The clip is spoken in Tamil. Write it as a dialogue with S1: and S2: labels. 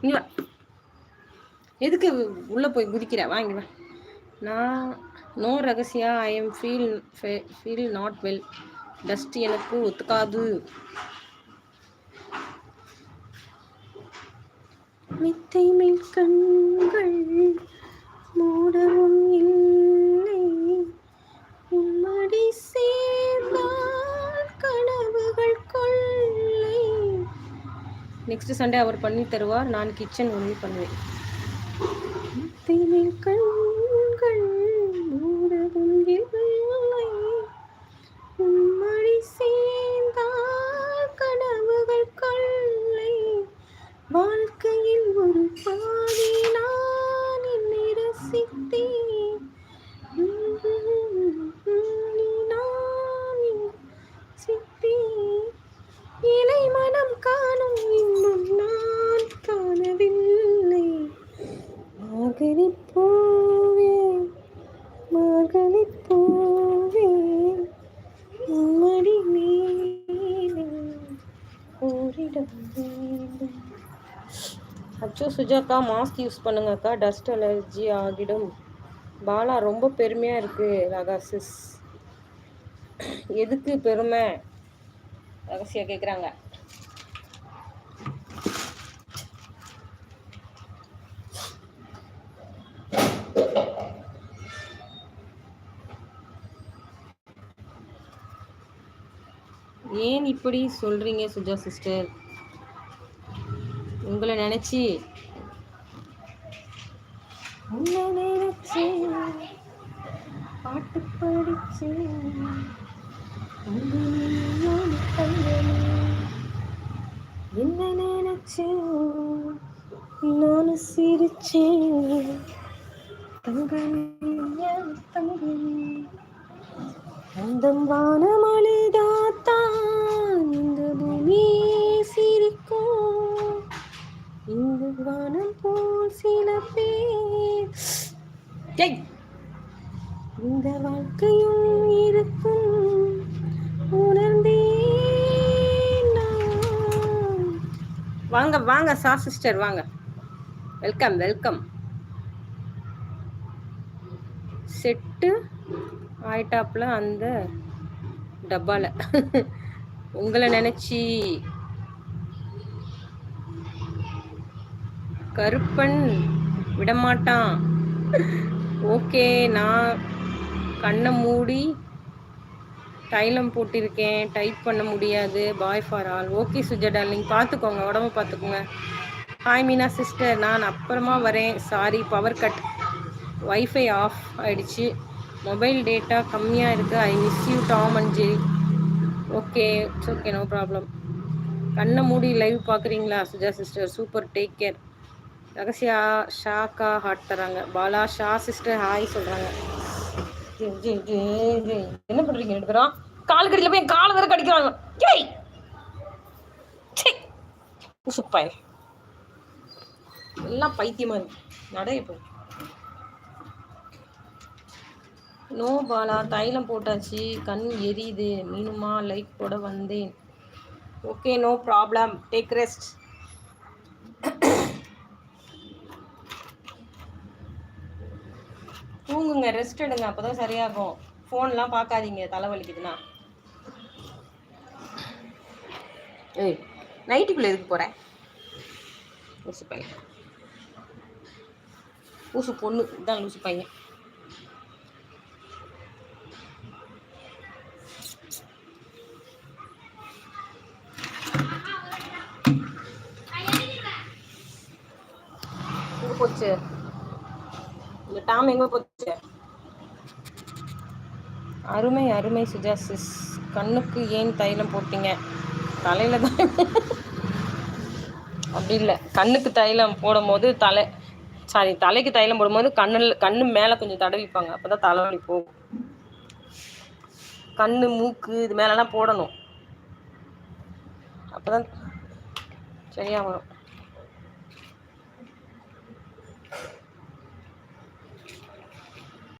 S1: இங்கே எதுக்கு உள்ளே போய் குதிக்கிற? வாங்கி நான் no Ragasiya I am feel feel not well dust எனக்கு ஒத்துக்காது. மித்தை மேல் கண்கள் நெக்ஸ்ட் சண்டே அவர் பண்ணி தருவார் நான் கிச்சன் உதவி பண்ணுவேன். அச்சோ சுஜாக்கா மாஸ்க் யூஸ் பண்ணுங்கக்கா. டஸ்ட் அலர்ஜி ஆகிடும். பாலா ரொம்ப பெருமையாக இருக்குது ரகாசிஸ் எதுக்கு பெருமை? ரகசியா கேட்குறாங்க ஏன் இப்படி சொல்கிறீங்க சுஜா சிஸ்டர் உங்களை நினைச்சி. உன்னை நினைச்சு பாட்டு படிச்சு என்ன நினைச்சு? நானும் சிரிச்சேன். தங்கமே தங்கம் தங்கமே அந்த வானமொழிதான் ஏய், இந்த வாழ்க்கையும் இருக்கும். உணர்ந்தேன் வாங்க வாங்க சா சிஸ்டர் வாங்க. வெல்கம் வெல்கம் செட்டு ஆயிட்டாப்புல அந்த டப்பால. உங்களை நினைச்சி கருப்பன் விடமாட்டான். ஓகே நான் கண்ணை மூடி தைலம் போட்டிருக்கேன். டைப் பண்ண முடியாது. Bye for all. Okay Suja darling. பார்த்துக்கோங்க உடம்பு பார்த்துக்கோங்க. Hi Meena sister. நான் அப்புறமா வரேன். Sorry power cut. Wifi off ஆயிடுச்சு. மொபைல் டேட்டா கம்மியாக இருக்குது I miss you Tom and Jerry. Okay it's okay no problem. கண்ணை மூடி லைவ் பார்க்குறீங்களா Suja sister? Super. Take care. Ragasiya ஷாக்கா ஹாட் தராங்க. பாலா ஷா சிஸ்டர் ஹாய் சொல்கிறாங்க என்ன பண்ணுறீங்க ரெண்டு பேரும்? கால் கடியில் போய் கால் வேற கடிக்கிறாங்க. ஏய்! சூப்பாய் எல்லாம் பைத்தியமா இருக்கு. நடைய போய் நோ பாலா தைலம் போட்டாச்சு. கண் எரியுது. மீனுமா லைக் போட வந்தேன். Okay no problem take rest தூங்குங்க ரெஸ்ட் எடுங்க அப்பதான் சரியாகும். ஃபோன்லாம் பார்க்காதீங்க தலைவலிக்குதுன்னா ஏய் நைட்டுக்குள்ளே எதுக்கு போகிறேன் லூசு பையன். லூசு பொண்ணு இதான் லூசு பையன். போச்சு? இந்த டாம் எங்க போச்சு? அருமை அருமை சுஜா சிஸ் கண்ணுக்கு ஏன் தைலம் போட்டீங்க? தலையில தான். அப்படி இல்லை. கண்ணுக்கு தைலம் போடும்போது தலை சாரி தலைக்கு தைலம் போடும்போது கண்ணில் கண்ணு மேலே கொஞ்சம் தடவிப்பாங்க. அப்போ தான் தலைவலி போகும். கண்ணு மூக்கு இது மேலெல்லாம் போடணும். அப்போ தான் சரியாக வரும்.